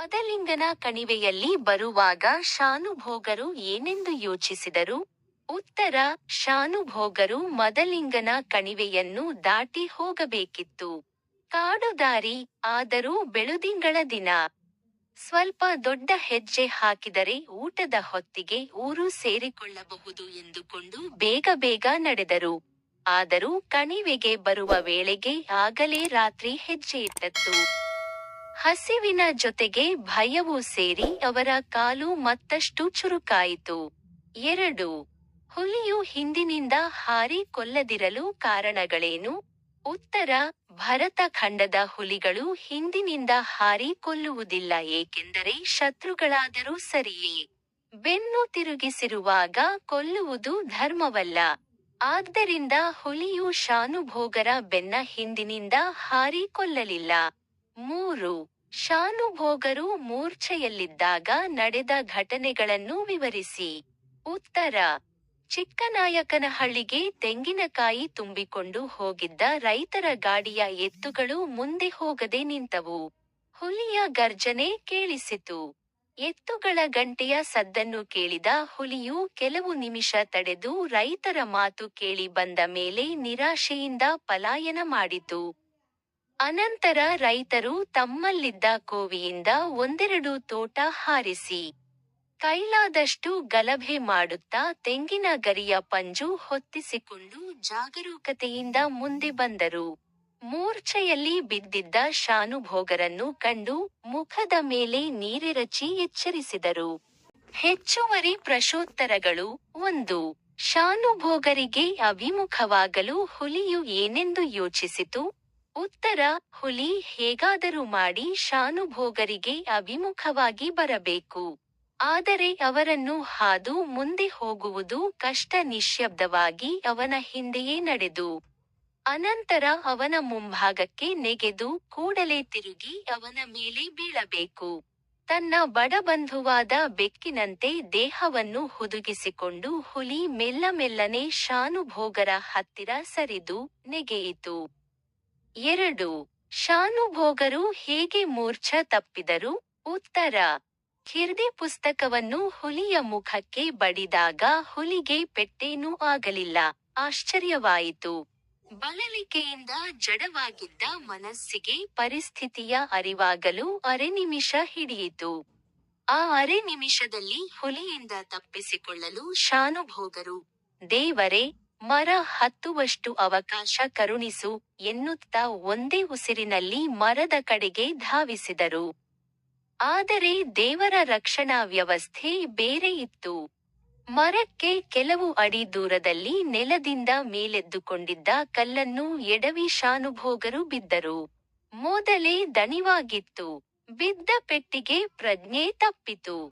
ಮದಲಿಂಗನ ಕಣಿವೆಯಲ್ಲಿ ಬರುವಾಗ ಶಾನುಭೋಗರು ಏನೆಂದು ಯೋಚಿಸಿದರು? ಉತ್ತರ, ಶಾನುಭೋಗರು ಮದಲಿಂಗನ ಕಣಿವೆಯನ್ನು ದಾಟಿ ಹೋಗಬೇಕಿತ್ತು. ಕಾಡುದಾರಿ, ಆದರೂ ಬೆಳುದಿಂಗಳ ದಿನ. ಸ್ವಲ್ಪ ದೊಡ್ಡ ಹೆಜ್ಜೆ ಹಾಕಿದರೆ ಊಟದ ಹೊತ್ತಿಗೆ ಊರು ಸೇರಿಕೊಳ್ಳಬಹುದು ಎಂದುಕೊಂಡು ಬೇಗ ಬೇಗ ನಡೆದರು. ಆದರೂ ಕಣಿವೆಗೆ ಬರುವ ವೇಳೆಗೆ ಆಗಲೇ ರಾತ್ರಿ ಹೆಜ್ಜೆ ಇಟ್ಟತ್ತು ಹಸಿವಿನ ಜೊತೆಗೆ ಭಯವೂ ಸೇರಿ ಅವರ ಕಾಲು ಮತ್ತಷ್ಟು ಚುರುಕಾಯಿತು. ಎರಡು, ಹುಲಿಯು ಹಿಂದಿನಿಂದ ಹಾರಿ ಕೊಲ್ಲದಿರಲು ಕಾರಣಗಳೇನು? ಉತ್ತರ, ಭರತ ಖಂಡದ ಹುಲಿಗಳು ಹಿಂದಿನಿಂದ ಹಾರಿ ಕೊಲ್ಲುವುದಿಲ್ಲ, ಏಕೆಂದರೆ ಶತ್ರುಗಳಾದರೂ ಸರಿಯೇ. ಬೆನ್ನು ತಿರುಗಿಸಿರುವಾಗ ಕೊಲ್ಲುವುದು ಧರ್ಮವಲ್ಲ. ಆದ್ದರಿಂದ ಹುಲಿಯು ಶಾನುಭೋಗರ ಬೆನ್ನ ಹಿಂದಿನಿಂದ ಹಾರಿ ಕೊಲ್ಲಲಿಲ್ಲ. ಮೂರು ಶಾನುಭೋಗರು ಮೂರ್ಛೆಯಲ್ಲಿದ್ದಾಗ ನಡೆದ ಘಟನೆಗಳನ್ನು ವಿವರಿಸಿ. ಉತ್ತರ. ಚಿಕ್ಕನಾಯಕನಹಳ್ಳಿಗೆ ತೆಂಗಿನಕಾಯಿ ತುಂಬಿಕೊಂಡು ಹೋಗಿದ್ದ ರೈತರ ಗಾಡಿಯ ಎತ್ತುಗಳು ಮುಂದೆ ಹೋಗದೆ ನಿಂತವು. ಹುಲಿಯ ಗರ್ಜನೆ ಕೇಳಿಸಿತು. ಎತ್ತುಗಳ ಗಂಟೆಯ ಸದ್ದನ್ನು ಕೇಳಿದ ಹುಲಿಯು ಕೆಲವು ನಿಮಿಷ ತಡೆದು ರೈತರ ಮಾತು ಕೇಳಿ ಬಂದ ಮೇಲೆ ನಿರಾಶೆಯಿಂದ ಪಲಾಯನ ಮಾಡಿತು. ಅನಂತರ ರೈತರು ತಮ್ಮಲ್ಲಿದ್ದ ಕೋವಿಯಿಂದ ಒಂದೆರಡು ತೋಟ ಹಾರಿಸಿ ಕೈಲಾದಷ್ಟು ಗಲಭೆ ಮಾಡುತ್ತಾ ತೆಂಗಿನ ಗರಿಯ ಪಂಜು ಹೊತ್ತಿಸಿಕೊಂಡು ಜಾಗರೂಕತೆಯಿಂದ ಮುಂದೆ ಬಂದರು. ಮೂರ್ಛೆಯಲ್ಲಿ ಬಿದ್ದಿದ್ದ ಶಾನುಭೋಗರನ್ನು ಕಂಡು ಮುಖದ ಮೇಲೆ ನೀರೆರಚಿ ಎಚ್ಚರಿಸಿದರು. ಹೆಚ್ಚುವರಿ ಪ್ರಶೋತ್ತರಗಳು ಒಂದು, ಶಾನುಭೋಗರಿಗೆ ಅಭಿಮುಖವಾಗಲು ಹುಲಿಯು ಏನೆಂದು ಯೋಚಿಸಿತು? ಉತ್ತರ, ಹುಲಿ ಹೇಗಾದರೂ ಮಾಡಿ ಶಾನುಭೋಗರಿಗೆ ಅಭಿಮುಖವಾಗಿ ಬರಬೇಕು. ಆದರೆ ಅವರನ್ನು ಹಾದು ಮುಂದೆ ಹೋಗುವುದು ಕಷ್ಟ ನಿಶ್ಯಬ್ದವಾಗಿ ಅವನ ಹಿಂದೆಯೇ ನಡೆದು. ಅನಂತರ ಅವನ ಮುಂಭಾಗಕ್ಕೆ ನೆಗೆದು ಕೂಡಲೇ ತಿರುಗಿ ಅವನ ಮೇಲೆ ಬೀಳಬೇಕು. ತನ್ನ ಬಡಬಂಧುವಾದ ಬೆಕ್ಕಿನಂತೆ ದೇಹವನ್ನು ಹುದುಗಿಸಿಕೊಂಡು ಹುಲಿ ಮೆಲ್ಲಮೆಲ್ಲನೆ ಶಾನುಭೋಗರ ಹತ್ತಿರ ಸರಿದು ನೆಗೆಯಿತು. ಎರಡು, ಶಾನುಭೋಗರು ಹೇಗೆ ಮೂರ್ಛ ತಪ್ಪಿದರು? ಉತ್ತರ, ಕಿರ್ದಿ ಪುಸ್ತಕವನ್ನು ಹುಲಿಯ ಮುಖಕ್ಕೆ ಬಡಿದಾಗ ಹುಲಿಗೆ ಪೆಟ್ಟೇನೂ ಆಗಲಿಲ್ಲ. ಆಶ್ಚರ್ಯವಾಯಿತು. ಬಳಲಿಕೆಯಿಂದ ಜಡವಾಗಿದ್ದ ಮನಸ್ಸಿಗೆ ಪರಿಸ್ಥಿತಿಯ ಅರಿವಾಗಲು ಅರೆ ನಿಮಿಷ ಹಿಡಿಯಿತು. ಆ ಅರೆ ನಿಮಿಷದಲ್ಲಿ ಹುಲಿಯಿಂದ ತಪ್ಪಿಸಿಕೊಳ್ಳಲು ಶಾನುಭೋಗರು, ದೇವರೇ ಮರ ಹತ್ತುವಷ್ಟು ಅವಕಾಶ ಕರುಣಿಸು ಎನ್ನುತ್ತಾ ಒಂದೇ ಉಸಿರಿನಲ್ಲಿ ಮರದ ಕಡೆಗೆ ಧಾವಿಸಿದರು. ಆದರೆ ದೇವರ ರಕ್ಷಣಾ ವ್ಯವಸ್ಥೆ ಬೇರೆ ಇತ್ತು. ಮರಕ್ಕೆ ಕೆಲವು ಅಡಿ ದೂರದಲ್ಲಿ ನೆಲದಿಂದ ಮೇಲೆದ್ದುಕೊಂಡಿದ್ದ ಕಲ್ಲನ್ನು ಎಡವಿ ಶಾನುಭೋಗರು ಬಿದ್ದರು. ಮೊದಲೇ ದಣಿವಾಗಿತ್ತು. ಬಿದ್ದ ಪೆಟ್ಟಿಗೆ ಪ್ರಜ್ಞೆ ತಪ್ಪಿತು.